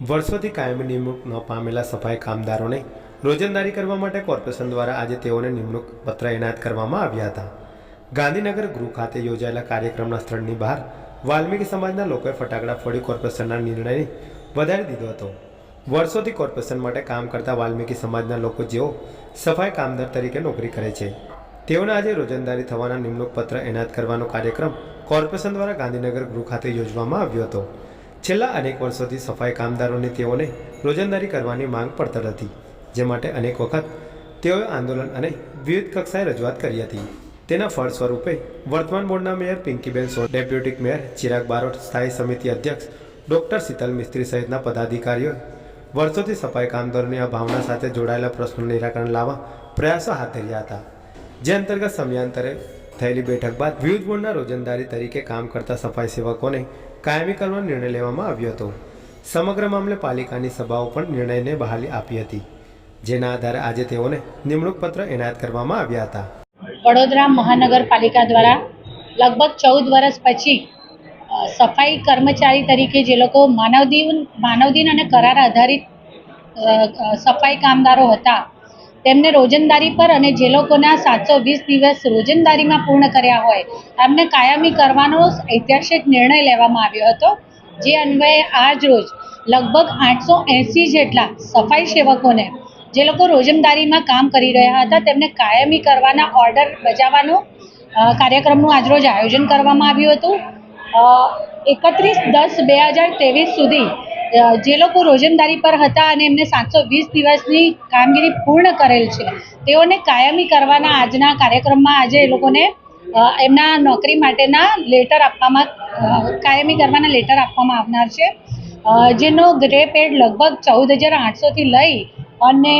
વર્ષોથી કાયમી નિમણૂક ન પામેલા સફાઈ કામદારોને રોજંદારી કરવા માટે કોર્પોરેશન દ્વારા આજે તેઓને નિમણૂક પત્ર એનાયત કરવામાં આવ્યા હતા. ગાંધીનગર ગૃહ ખાતે યોજાયેલા કાર્યક્રમના સ્થળની બહાર વાલ્મીકી સમાજના લોકોએ ફટાકડા ફોડી કોર્પોરેશનના નિર્ણયને વધારી દીધો હતો. વર્ષોથી કોર્પોરેશન માટે કામ કરતા વાલ્મીકી સમાજના લોકો જેઓ સફાઈ કામદાર તરીકે નોકરી કરે છે, તેઓને આજે રોજંદારી થવાના નિમણૂક પત્ર એનાયત કરવાનો કાર્યક્રમ કોર્પોરેશન દ્વારા ગાંધીનગર ગૃહ ખાતે યોજવામાં આવ્યો હતો. છેલ્લા અનેક વર્ષોથી સફાઈ કામદારોની તેઓને રોજંદારી કરવાની માંગ પડતર હતી, જે માટે અનેક વખત તેઓએ આંદોલન અને વિવિધ કક્ષાએ રજૂઆત કરી હતી. તેના ફળ સ્વરૂપે વર્તમાન બોર્ડના મેયર પિંકીબેન સો ડેપ્યુટી મેયર ચિરાગ બારોટ, સ્થાયી સમિતિ અધ્યક્ષ ડોક્ટર શીતલ મિસ્ત્રી સહિતના પદાધિકારીઓ વર્ષોથી સફાઈ કામદારોની આ ભાવના સાથે જોડાયેલા પ્રશ્નોનું નિરાકરણ લાવવા પ્રયાસો હાથ ધર્યા હતા. જે અંતર્ગત સમયાંતરે થયેલી બેઠક બાદ વિવિધ બોર્ડના રોજંદારી તરીકે કામ કરતા સફાઈ સેવકોને કાયમી કરવાનો નિર્ણય લેવામાં આવ્યો હતો. સમગ્ર મામલે પાલિકાની સભાઓ પણ નિર્ણયને બહાલી આપી હતી. જેના આધારે આજે તેઓને નિમણૂક પત્ર એનાયત કરવામાં આવ્યા હતા. વડોદરા મહાનગરપાલિકા દ્વારા લગભગ ચૌદ વર્ષ પછી સફાઈ કર્મચારી તરીકે જે લોકો માનવદીન માનવદીન અને કરાર આધારિત સફાઈ કામદારો હતા તેમને રોજંદારી પર અને જે લોકોના સાતસો વીસ દિવસ રોજંદારીમાં પૂર્ણ કર્યા હોય, એમને કાયમી કરવાનો ઐતિહાસિક નિર્ણય લેવામાં આવ્યો હતો, જે અન્વયે આજ રોજ લગભગ આઠસો એંસી જેટલા સફાઈ સેવકોને, જે લોકો રોજમદારીમાં કામ કરી રહ્યા હતા, તેમને કાયમી કરવાના ઓર્ડર બજાવવાનો કાર્યક્રમનું આજરોજ આયોજન કરવામાં આવ્યું હતું. એકત્રીસ દસ બે હજાર ત્રેવીસ સુધી જે લોકો રોજમદારી પર હતા અને એમને સાતસો વીસ દિવસની કામગીરી પૂર્ણ કરેલ છે, તેઓને કાયમી કરવાના આજના કાર્યક્રમમાં આજે એ લોકોને એમના નોકરી માટેના લેટર આપવામાં કાયમી કરવાના લેટર આપવામાં આવનાર છે. જેનો ગ્રે પેડ લગભગ ચૌદ હજાર આઠસોથી લઈ અને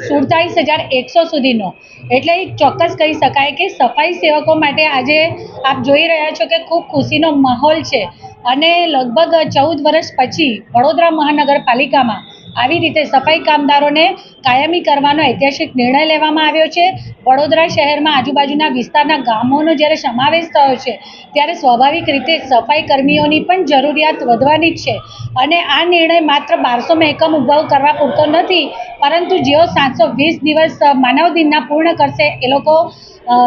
સુડતાલીસ હજાર એકસો સુધીનો. એટલે ચોક્કસ કહી શકાય કે સફાઈ સેવકો માટે આજે આપ જોઈ રહ્યા છો કે ખૂબ ખુશીનો માહોલ છે. અને લગભગ ચૌદ વર્ષ પછી વડોદરા મહાનગરપાલિકામાં આવી રીતે સફાઈ કામદારોને કાયમી કરવાનો ઐતિહાસિક નિર્ણય લેવામાં આવ્યો છે. વડોદરા શહેરમાં આજુબાજુના વિસ્તારના ગામોનો જ્યારે સમાવેશ થયો છે, ત્યારે સ્વાભાવિક રીતે સફાઈ કર્મીઓની પણ જરૂરિયાત વધવાની જ છે. અને આ નિર્ણય માત્ર બારસો મહેકમ ઊભા કરવા પૂરતો નથી, પરંતુ જેઓ સાતસો વીસ દિવસ માનવ દિનના પૂર્ણ કરશે, એ લોકો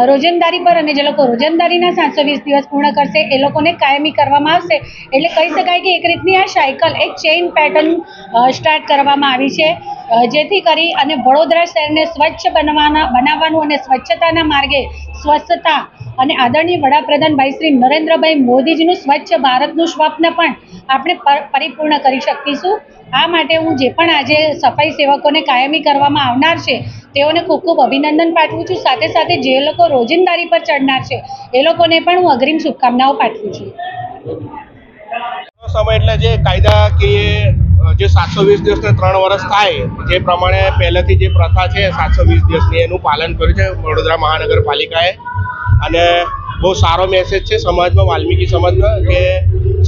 રોજંદારી પર અને જે લોકો રોજંદારીના સાતસો વીસ દિવસ પૂર્ણ કરશે, એ લોકોને કાયમી કરવામાં આવશે. એટલે કહી શકાય કે એક રીતની આ સાયકલ, એક ચેઇન પેટર્ન સ્ટાર્ટ કરવામાં આવી છે. જેથી કરી અને વડોદરા શહેરને સ્વચ્છ બનવાના બનાવવાનું અને સ્વચ્છતાના માર્ગે સ્વચ્છતા અને આદરણીય વડાપ્રધાન ભાઈ શ્રી નરેન્દ્રભાઈ મોદીજીનું સ્વચ્છ ભારતનું સ્વપ્ન પણ આપણે પરિપૂર્ણ કરી શકીશું. આ માટે હું જે પણ આજે સફાઈ સેવકોને કાયમી કરવામાં આવનાર છે, તેઓને ખૂબ ખૂબ અભિનંદન પાઠવું છું. સાથે સાથે જે લોકો રોજિંદારી પર ચડનાર છે, એ લોકોને પણ હું અગ્રિમ શુભકામનાઓ પાઠવું છું. સમય એટલે જે કાયદાકીય જે સાતસો વીસ દિવસને ત્રણ વર્ષ થાય, જે પ્રમાણે પહેલેથી જે પ્રથા છે, સાતસો વીસ દિવસની એનું પાલન કર્યું છે વડોદરા મહાનગરપાલિકાએ. અને બહુ સારો મેસેજ છે સમાજમાં, વાલ્મીકી સમાજમાં, કે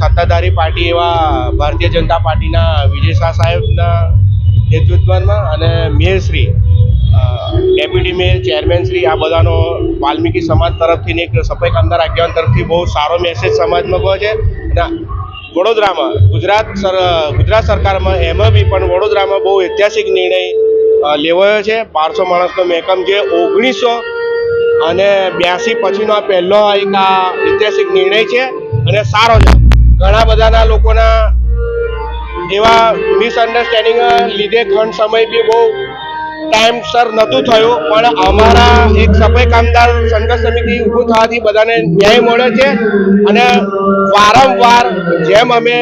સત્તાધારી પાર્ટી એવા ભારતીય જનતા પાર્ટીના વિજય શાહ સાહેબના નેતૃત્વમાં અને મેયરશ્રી ડેપ્યુટી મેયર, ચેરમેન શ્રી, આ બધાનો વાલ્મીકી સમાજ તરફથી એક સફાઈ કામદાર આગેવાન તરફથી બહુ સારો મેસેજ સમાજમાં ગયો છે. અને વડોદરામાં. ગુજરાત સર, ગુજરાત સરકારમાં એમાં બી પણ વડોદરામાં બહુ ઐતિહાસિક નિર્ણય લેવાયો છે. બારસો માણસનો મહેકમ જે ઓગણીસો અને બ્યાસી પછીનો આ પહેલો એક આ ઐતિહાસિક નિર્ણય છે. અને સારો છે. ઘણા બધાના લોકોના એવા મિસઅન્ડરસ્ટેન્ડિંગ લીધે ઘણ સમય બી બહુ ટાઈમસર નહોતું થયું, પણ અમારા એક સફાઈ કામદાર સંઘર્ષ સમિતિ ઊભું થવાથી બધાને ન્યાય મળે છે. અને વારંવાર જેમ અમે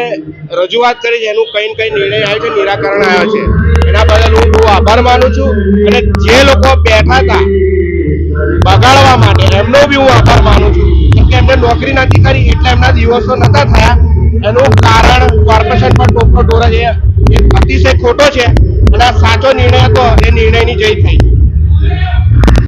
રજૂઆત કરી છે, એનું કંઈ કંઈ નિર્ણય આવ્યો છે, નિરાકરણ આવ્યો છે. એના બદલ હું બહુ આભાર માનું છું. અને જે લોકો બેઠા હતા બગાડવા માટે, એમનો બી હું આભાર માનું છું. કે એમને નોકરી નથી કરી, એટલે એમના દિવસો નતા થયા. એનું કારણ કોર્પોરેશન પર ટોપનો ટોરા છે એ અતિશય ખોટો છે. આ સાચો નિર્ણય હતો એ નિર્ણયની જય થઈ.